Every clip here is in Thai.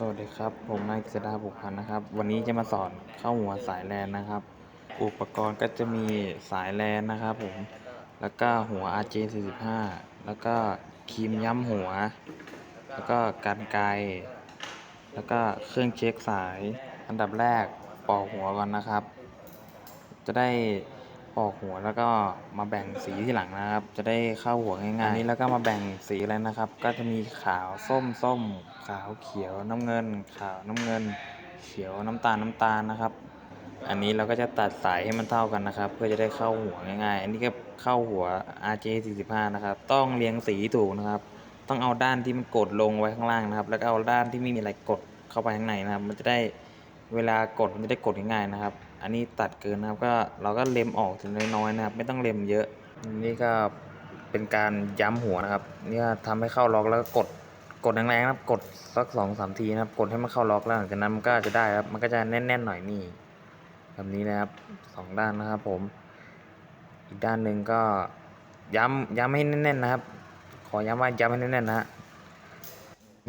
สวัสดีครับ ผมนายกฤษดาบุพันธ์นะครับ วันนี้จะมาสอนเข้าหัวสายแลนนะครับ อุปกรณ์ก็จะมีสายแลนนะครับผม แล้วก็หัว RJ45 แล้วก็ครีมย้ำหัว แล้วก็กันไกแล้วก็เครื่องเช็คสาย อันดับแรกปอกหัวก่อนนะครับ จะได้ ปอกหัวแล้วก็มาแบ่งสีที่หลังนะครับ จะได้เข้าหัวง่ายๆอันนี้แล้วก็มาแบ่งสีแล้วนะครับ ก็จะมีขาวส้มส้ม ขาวเขียวน้ำเงิน ขาวน้ำเงิน เขียวน้ำตาลน้ำตาลนะครับ อันนี้เราก็จะตัดสายให้มันเท่ากันนะครับ เพื่อจะได้เข้าหัวง่ายๆ อันนี้ก็เข้าหัว RJ45 นะครับ ต้องเรียงสีถูกนะครับ ต้องเอาด้านที่มันกดลงไว้ข้างล่างนะครับ แล้วก็เอาด้านที่ไม่มีอะไรกดเข้าไปข้างในนะครับ มันจะได้ เวลากดมันจะได้กดง่ายๆนะครับ อันนี้ตัดเกินนะครับก็เราก็เล็มออกถึงน้อยๆนะครับ ไม่ต้องเล็มเยอะนี่ก็เป็นการย้ำหัวนะครับนี่ก็ทำให้เข้าล็อกแล้วก็กดกดแรงๆนะครับ กดสักสองสามทีนะครับ กดให้มันเข้าล็อกแล้วหลังจากนั้นมันก็จะได้ครับ มันก็จะแน่นๆหน่อยนี่แบบนี้นะครับสองด้านนะครับผม อีกด้านหนึ่งก็ย้ำย้ำให้แน่นๆนะครับ ขอย้ำว่าย้ำให้แน่นๆนะฮะ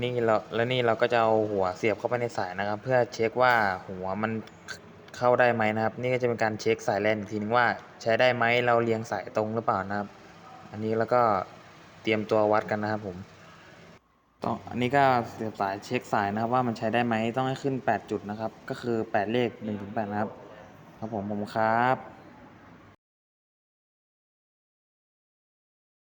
นี่เราแล้วนี่เราก็จะเอาหัวเสียบเข้าไปในสายนะครับ เพื่อเช็คว่าหัวมันเข้าได้ไหมนะครับ นี่ก็จะเป็นการเช็คสายแลนอีกทีนึงว่าใช้ได้ไหมเราเรียงสายตรงหรือเปล่านะครับ อันนี้แล้วก็เตรียมตัววัดกันนะครับผมต่องอันนี้ก็เสียบสายเช็คสายนะครับ ว่ามันใช้ได้ไหมต้องให้ขึ้น 8 จุดนะครับ ก็คือ 8 เลข1ถึง8นะครับครับผมผมครับ